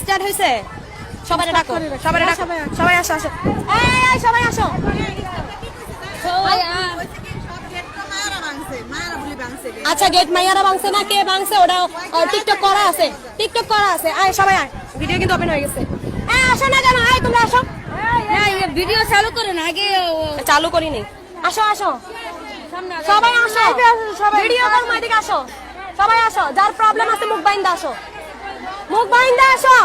Start হয়েছে সবাই ডাকো সবাই ডাকো। সবাই আসো আসো। সবাই আসো। আচ্ছা গেট মাইয়ারা ভাঙছে না? কে ভাঙছে? ওটা টিকটক করা আছে। টিকটক করা আছে। আয় সবাই আয়। ভিডিও কিন্তু ওপেন হয়ে গেছে। এই আসো না কেন? আয় তোমরা আসো। ভিডিও চালু করেন আগে চালু করিনি। আসো আসো। সবাই আসো। ভিডিও করব এদিকে আসো। সবাই আসো। যার প্রবলেম আছে মুখ বাইন্দা আসো। মুখ বাইন্দা আসো।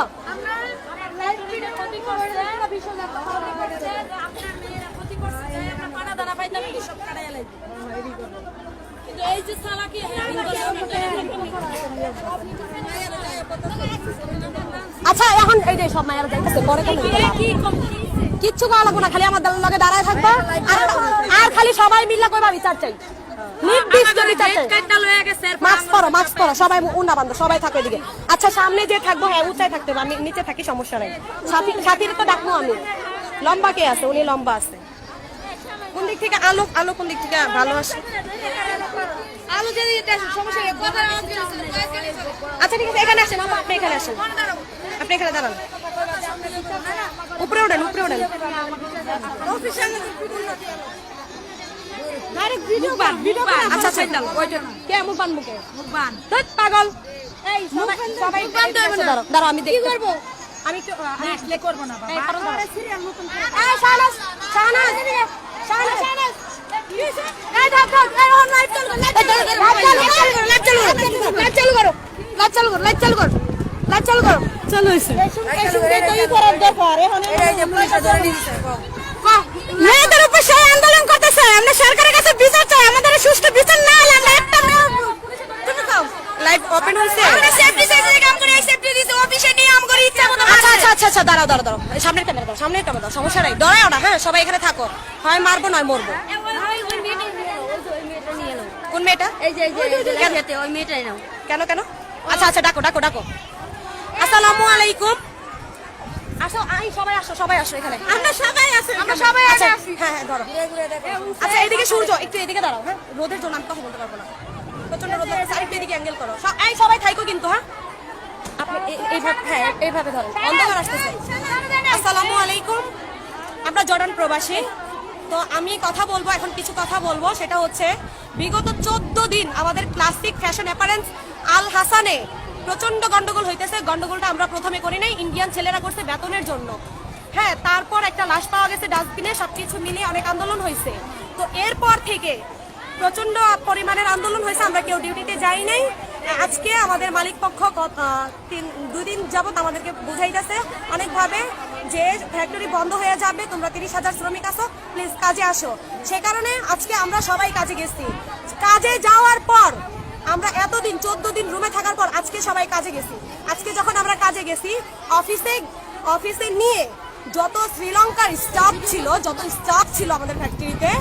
এই যে সালাকি আচ্ছা এখন এই যে সব মায়েরা যাইতেছে পরে কিচ্ছু করা লাগবো না খালি আমার দলের লগে দাঁড়ায় থাকবা। আর খালি সবাই মিল্লা কইবা বিচার চাই। মাস্ক পরো মাস্ক পরো সবাই উন্না বান্ধব সবাই থাকো এদিকে। আচ্ছা সামনে যে থাকব হ্যাঁ উঁচাই থাকতে হবে আমি নিচে থাকি সমস্যা নাই। সাথী সাথীর তো ডাকবো আমি। লম্বা কে আছে? উনি লম্বা আছে। কোন দিক থেকে আলো আলো কোন দিক থেকে ভালো আসে আলু যদি সমস্যা আচ্ছা ঠিক আছে এখানে আসেন আপা, আপনি এখানে আসেন। আপনি এখানে দাঁড়ান। উপরে ওঠেন উপরে ওঠেন। আচ্ছা আচ্ছা কে মুখ বানবো কে ধ্যাৎ, পাগল এই সবাই সবাই এদিকে দাঁড়াও দাঁড়াও আমি দেখি করব আমি একটু প্লে করব না এই কারণ দাঁড়াও এই শাহনাজ শাহনাজ শাহনাজ শাহনাজ এই ধর ধর এই ওর লাইট চালু কর লাইট চালু কর লাইট চালু করো লাইট চালু করো লাইট চালু করো লাইট চালু করো চালু হইছে এই শুনতে তো করার দরকার এখন মেয়েদের উপর সেই আন্দোলন করতেছে আমরা সরকারের কাছে বিচার চাই আমাদের সুষ্ঠু বিচার না হলে আমরা একটা মেয়ে তুমি কাও লাইভ ওপেন হইছে আমরা সেফটি সেফটি কাম করি সেফটি দিছে অফিসে নিয়ে আম করি ইচ্ছা মতো আচ্ছা আচ্ছা আচ্ছা আচ্ছা দাঁড়াও দাঁড়াও দাঁড়াও। সামনের ক্যামেরা দাও সামনের ক্যামেরা দাও সমস্যা নাই। ডরাও না হ্যাঁ সবাই এখানে থাকো। হয় মারবো নয় মরবো। কোন মেয়েটা? এই যে ওই মেয়েটাই নাও। কেন কেন? আচ্ছা আচ্ছা ডাকো ডাকো ডাকো। আসসালামু আলাইকুম। আসো আই সবাই আসো সবাই আসো এখানে। আমরা সবাই আমরা সবাই আছি। হ্যাঁ হ্যাঁ ধরো। আচ্ছা এদিকে সূর্য একটু এদিকে দাঁড়াও হ্যাঁ। রোদের জন্য আমি কথা বলতে পারব না। প্রচণ্ড রোদ। লাগছে আরেকটু এদিকে অ্যাঙ্গেল করো। এই সবাই থাইকো কিন্তু হ্যাঁ। হ্যাঁ আসসালামু আলাইকুম। আমরা জর্ডান প্রবাসী। তো আমি কথা বলব, এখন কিছু কথা বলব। সেটা হচ্ছে, বিগত চোদ্দ দিন আমাদের ক্লাসিক ফ্যাশন অ্যাপারেন্স আল হাসানে প্রচণ্ড গন্ডগোল হইতেছে। গন্ডগোলটা আমরা প্রথমে করি নাই ইন্ডিয়ান ছেলেরা করছে বেতনের জন্য। হ্যাঁ তারপর একটা লাশ পাওয়া গেছে ডাস্টবিনে, সবকিছু মিলিয়ে অনেক আন্দোলন হয়েছে তো এরপর থেকে প্রচণ্ড পরিমাণের আন্দোলন হয়েছে আমরা কেউ ডিউটিতে যাই নাই। আজকে আমাদের মালিক পক্ষ তিন দুই দিন যাবত আমাদেরকে বুঝাইতেছে অনেকভাবে যে ফ্যাক্টরি বন্ধ হয়ে যাবে, তোমরা তিরিশ হাজার শ্রমিক আসো প্লিজ কাজে আসো। সে কারণে আজকে আমরা সবাই কাজে গেছি। কাজে যাওয়ার পর, আমরা এতদিন, চোদ্দ দিন রুমে থাকার পর আজকে সবাই কাজে গেছি। আজকে যখন আমরা কাজে গেছি অফিসে অফিসে নিয়ে যত শ্রীলঙ্কার স্টাফ ছিল, যত স্টাফ ছিল আমাদের ফ্যাক্টরিতে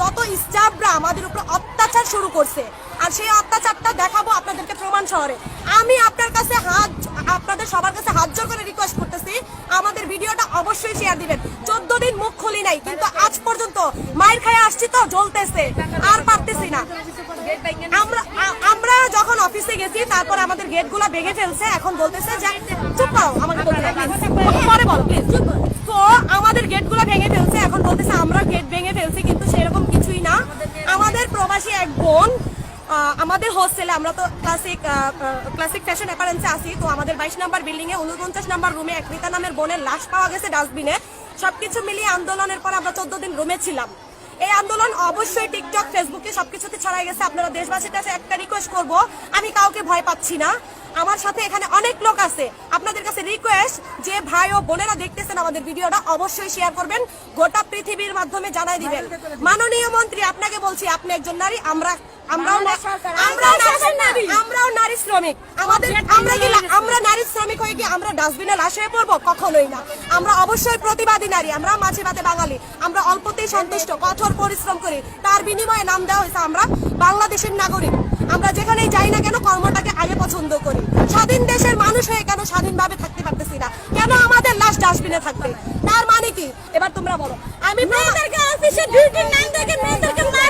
তত স্টাফরা আমাদের উপর অত্যাচার শুরু করছে, আর সেই অত্যাচারটা দেখাবো আপনাদেরকে প্রমাণ শহরে। আমি আপনার কাছে হাত, আপনাদের সবার কাছে হাত জোর করে রিকোয়েস্ট করতেছি, আমাদের ভিডিওটা অবশ্যই শেয়ার দিবেন। চোদ্দ দিন মুখ খুলি নাই, কিন্তু আজ পর্যন্ত মায়ের খায় আসছি তো, জ্বলতেছে, আর পারতেছি না। আমরা আমরা যখন অফিসে গেছি, তারপর আমাদের গেট গেটগুলো ভেঙে ফেলছে, এখন বলতেছে যে, চুপ করো, আমাকে পরে বলো প্লিজ তো আমাদের গেটগুলো ভেঙে ফেলছে এখন বলতেছে আমরা গেট ভেঙে ফেলছি কিন্তু সেরকম কিছুই না আমাদের প্রবাসী এক বোন আহ, আমাদের হোস্টেলে আমরা তো ক্লাসিক ক্লাসিক ফ্যাশন অ্যাপারেন্সে আসি তো আমাদের বাইশ নাম্বার বিল্ডিংয়ে উনপঞ্চাশ নাম্বার রুমে এক রীতা নামের বোনের লাশ পাওয়া গেছে ডাস্টবিনে সবকিছু মিলিয়ে আন্দোলনের পর আমরা চোদ্দ দিন রুমে ছিলাম। এই আন্দোলন অবশ্যই টিকটক ফেসবুকে সবকিছুতে ছড়াই গেছে। আপনারা দেশবাসীর কাছে একটা রিকোয়েস্ট করব, আমি কাউকে ভয় পাচ্ছি না। আমার সাথে এখানে অনেক লোক আছে। আপনাদের কাছে রিকোয়েস্ট যে ভাই ও বোনেরা দেখতেছেন আমাদের ভিডিওটা অবশ্যই শেয়ার করবেন। গোটা পৃথিবীর মাধ্যমে জানাই দিবেন। মাননীয় মন্ত্রী আপনাকে বলছি আপনি একজন নারী আমরা আমরাও আমরাও নারী। শ্রমিক। আমাদের আমরা কি আমরা নারী শ্রমিক হয়ে কি আমরা ডাস্টবিনে লাশ হয়ে পড়ব? কখনোই না। আমরা অবশ্যই প্রতিবাদী নারী আমরা মাঝে মাঝে বাঙালি। আমরা অল্পতেই সন্তুষ্ট কঠোর পরিশ্রম করি। তার বিনিময়ে নাম দেওয়া হয়েছে আমরা বাংলাদেশের নাগরিক। আমরা যেখানেই যাই না কেন কর্মটাকে আগে পছন্দ করি। স্বাধীন দেশের মানুষ হয়ে কেন স্বাধীনভাবে থাকতে পারতেছি না? কেন আমাদের লাশ ডাস্টবিনে থাকবে? তার মানে কি? এবার তোমরা বলো। আমি মেয়েদেরকে অফিসে ডিউটির নাম থেকে মেয়েদেরকে আমরা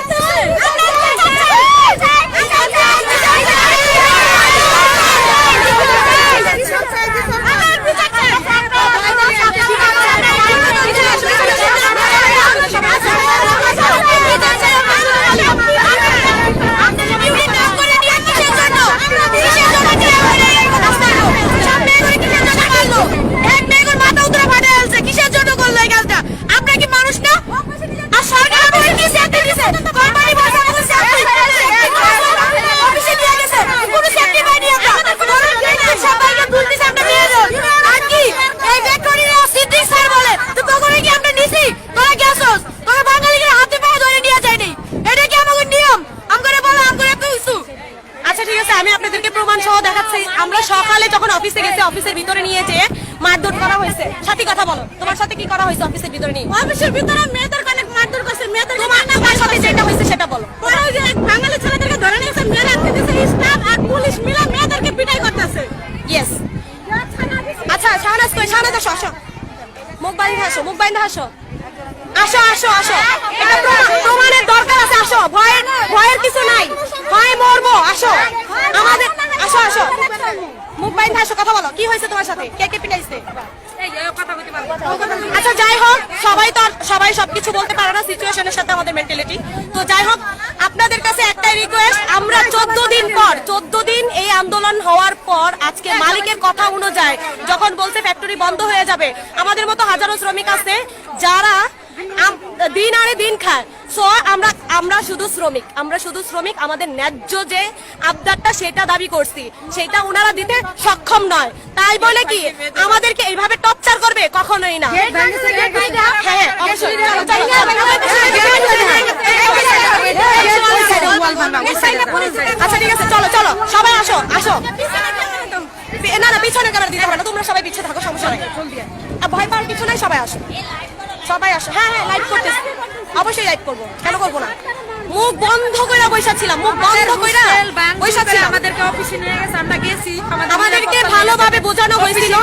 প্রমাণ সহ দেখাচ্ছে আমরা সকালে যখন অফিসে গেছি অফিসের ভিতরে নিয়ে যেয়ে মারধর করা হয়েছে সাথী কথা বলো। তোমার সাথে কি করা হয়েছে অফিসের ভিতরে নিয়ে? অফিসের ভিতরে মেয়েদের অনেক মারধর করছে মেয়েদের তোমার না তোমার সাথে যেটা হয়েছে সেটা বলো। পরে ওই যে এক বাঙালি ছেলেদেরকে ধরে নিয়েছে মেয়েরা দিতেছে স্টাফ আর পুলিশ মিলে মেয়েদেরকে পিটাই করতেছে। ইয়েস আচ্ছা শাহনাজ কই? শাহনাজ আসো আসো। মুখ বাইন্ধে আসো মুখ বাইন্ধে আসো আসো আসো আসো। এটা প্রমা- প্রমাণের দরকার আছে আসো। ভয়ের ভয়ের কিছু নাই। ভয় মরবো আসো। আমাদের আসো আসো। মুখ বাইন্ধে আসো কথা বলো। কি হয়েছে তোমার সাথে? কে কে পিটাইছে আচ্ছা যাই হোক সবাই তো আর সবাই সবকিছু বলতে পারে না সিচুয়েশনের সাথে আমাদের মেন্টালিটি তো যাই হোক, আপনাদের কাছে একটাই রিকোয়েস্ট আমরা চোদ্দ দিন পর, চোদ্দ দিন এই আন্দোলন হওয়ার পর আজকে মালিকের কথা অনুযায়ী যখন বলছে ফ্যাক্টরি বন্ধ হয়ে যাবে, আমাদের মতো হাজারো শ্রমিক আছে যারা দিন আরে দিন খায়। সো আমরা আমরা শুধু শ্রমিক আমরা শুধু শ্রমিক আমাদের ন্যায্য যে আবদারটা সেটা দাবি করছি। সেটা ওনারা দিতে সক্ষম নয়। তাই বলে কি আমাদেরকে এইভাবে টর্চার করবে কখনোই না। আচ্ছা ঠিক আছে চলো চলো সবাই আসো আসো। না না পিছনে ক্যামেরা দিতে হবে না তোমরা সবাই পিছিয়ে থাকো সমস্যা নাই। ভয় পাওয়ার কিছু নাই সবাই আসো। সবাই আসো। হ্যাঁ হ্যাঁ লাইভ করতেছি। অবশ্যই লাইভ করব। কেন করব না? মুখ বন্ধ কইরা বৈশা ছিলাম মুখ বন্ধ কইরা বৈশা ছিলাম আমাদেরকে অফিসে নিয়ে গেছে আমরা গেছি আমাদেরকে ভালোভাবে বোঝানো হয়েছিল।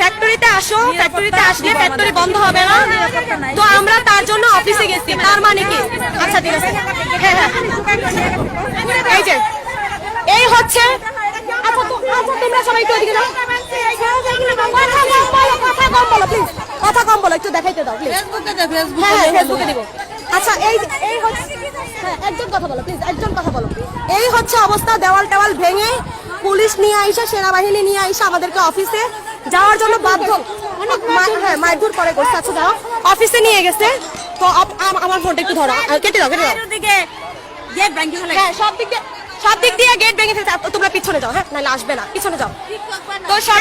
ফ্যাক্টরিতে আসো ফ্যাক্টরিতে আসলে ফ্যাক্টরি বন্ধ হবে না। তো আমরা তার জন্য অফিসে গেছি। তার মানে কি? আচ্ছা ঠিক আছে। হ্যাঁ হ্যাঁ। এই যে এই হচ্ছে আচ্ছা তো আচ্ছা তোমরা সবাই একটু ওদিকে যাও। কথা কম বলো প্লিজ কথা কম বলো একটু দেখাইতে দাও প্লিজ হ্যাঁ হ্যাঁ ফেসবুকে দিব। আচ্ছা এই এই হচ্ছে হ্যাঁ একজন কথা বলো প্লিজ একজন কথা বলো। এই হচ্ছে অবস্থা দেওয়াল টেওয়াল ভেঙে পুলিশ নিয়ে আইসা সেনাবাহিনী নিয়ে আইসা আমাদেরকে অফিসে যাওয়ার জন্য বাধ্য। অনেক হ্যাঁ মারধর করে করছে আচ্ছা যাও। অফিসে নিয়ে গেছে। তো আমার ফোনটা একটু ধরো। কেটে দাও কেটে দাও। হ্যাঁ সব দিক দিয়ে সব দিক দিয়ে গেট ভেঙে ফেলছে। তোমরা পিছনে যাও হ্যাঁ? নাহলে আসবে না। পিছনে যাও। তো সব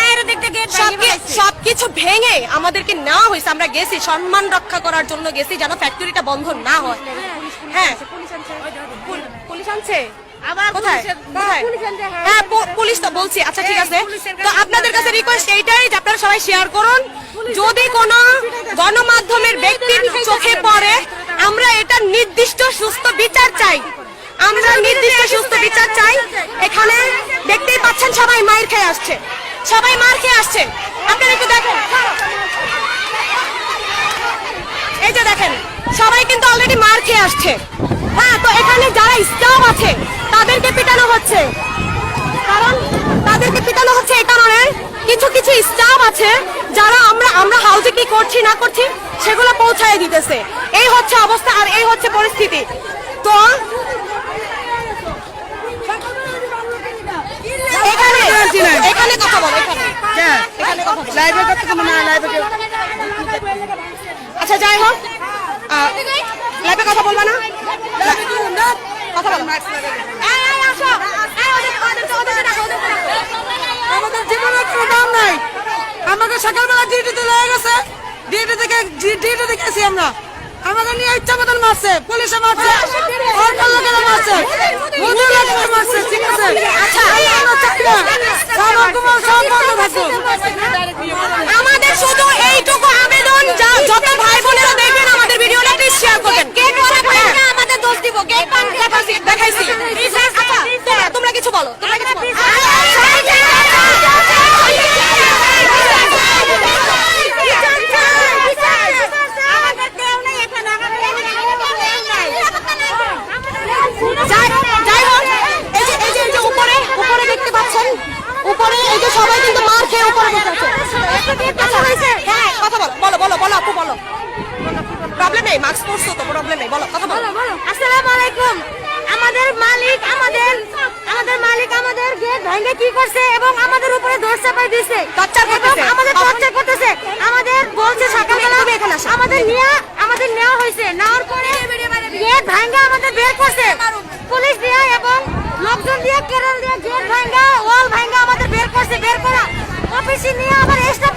সবকিছু ভেঙে আমাদেরকে নেওয়া হয়েছে। আমরা গেছি সম্মান রক্ষা করার জন্য গেছি যেন ফ্যাক্টরিটা বন্ধ না হয়। হ্যাঁ। পুল- পুলিশ আনছে? হ্যাঁ। হ্যাঁ পুলিশ তো বলছি। আচ্ছা ঠিক আছে। তো আপনাদের কাছে রিকোয়েস্ট এইটাই যে আপনারা সবাই শেয়ার করুন। যদি কোনো গণমাধ্যমের ব্যক্তির চোখে পড়ে আমরা এটা নির্দিষ্ট সুস্থ বিচার চাই। আমরা নির্দিষ্ট সুস্থ বিচার চাই। এখানে দেখতেই পাচ্ছেন সবাই মায়ের খেয়ে আসছে। সবাই মার খেয়ে আসছে। আপনারা একটু দেখেন। এই যে দেখেন, সবাই কিন্তু অলরেডি মার খেয়ে আসছে। হ্যাঁ তো এখানে যারা স্টাফ আছে, তাদেরকে পিটানো হচ্ছে। কারণ তাদেরকে পিটানো হচ্ছে এই কারণে কিছু কিছু স্টাফ আছে যারা আমরা আমরা হাউজে কি করছি, না করছি, সেগুলো পৌঁছায় দিতেছে। এই হচ্ছে অবস্থা আর এই হচ্ছে পরিস্থিতি। তো এখানে এখানে কথা বলো এখানে। এখানে কথা বলো। লাইভে কোনো না লাইভে আচ্ছা যাই হোক। লাইভে কথা বলবা না? কথা বলো। আমাদের জীবনের কোনো দাম নাই। আমাকে সকালবেলা ডিউটিতে লেগে গেছে। ডিউটি থেকে ডিউটি থেকে আমরা। আমাকে নিয়ে ইচ্ছা মতন মারছে। পুলিশে মারছে। লোকেরা মারছে। লোকেরা মারছে ঠিক আছে? আচ্ছা না। আমাদের শুধু এইটুকু আবেদন যত ভাই বোনেরা দেখবেন আমাদের ভিডিওটা প্লিজ শেয়ার করবেন। ওয়ালা ভাইরা আমাদের দোষ দিব? পান দেখাইছি আচ্ছা তোমরা তোমরা কিছু বলো তোমরা কিছু বলো যাই যাই হোক এই যে এই যে এই যে উপরে উপরে দেখতে পাচ্ছেন উপরে এই যে সবাই কিন্তু মার খেয়ে উপরে বসে আছে হ্যাঁ কথা বলো বলো বলো বলো আপু বলো প্রবলেম নেই মাস্ক পরছো তো প্রবলেম নেই বলো কথা বলো আসসালামু আলাইকুম। আমাদের মালিক আমাদের আমাদের মালিক আমাদের গেট ভেঙে কি করছে এবং আমাদের উপরে দোষ চাপাই দিয়েছে। Torture করতেছে। আমাদের টর্চার করতেছে। আমাদের বলছে সকালবেলা এখানে আসো। আমাদের নিয়ে আমাদের নেওয়া হয়েছে। নেওয়ার পরে গেট ভাঙ্গা আমাদের বের করছে। পুলিশ দিয়ে এবং লোকজন দিয়ে কেরল দিয়ে গেট ভাঙ্গা ওয়াল ভাঙ্গা আমাদের বের করছে। বের করা অফিসে নিয়ে আবার স্টাফ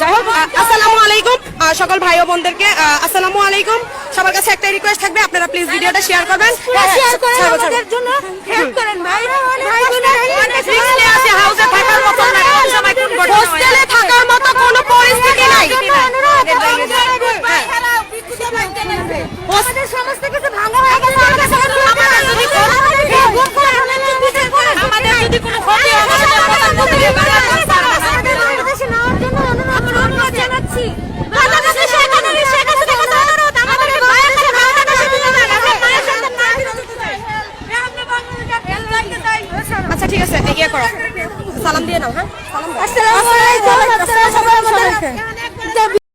যাই হোক আসসালামু আলাইকুম সকল ভাই ও বোনদেরকে আসসালামু আলাইকুম সবার কাছে একটা রিকোয়েস্ট থাকবে আপনারা প্লিজ ভিডিওটা শেয়ার করবেন শেয়ার করেন আমাদের জন্য হেল্প করেন ভাই ভাই অনেক রিস্কে আছে হাউসে থাকার মতো না হোস্টেলে থাকার মতো কোনো পরিস্থিতি নাই আমাদের সমস্ত কিছু ভাঙা হয়ে গেছে আমাদের যদি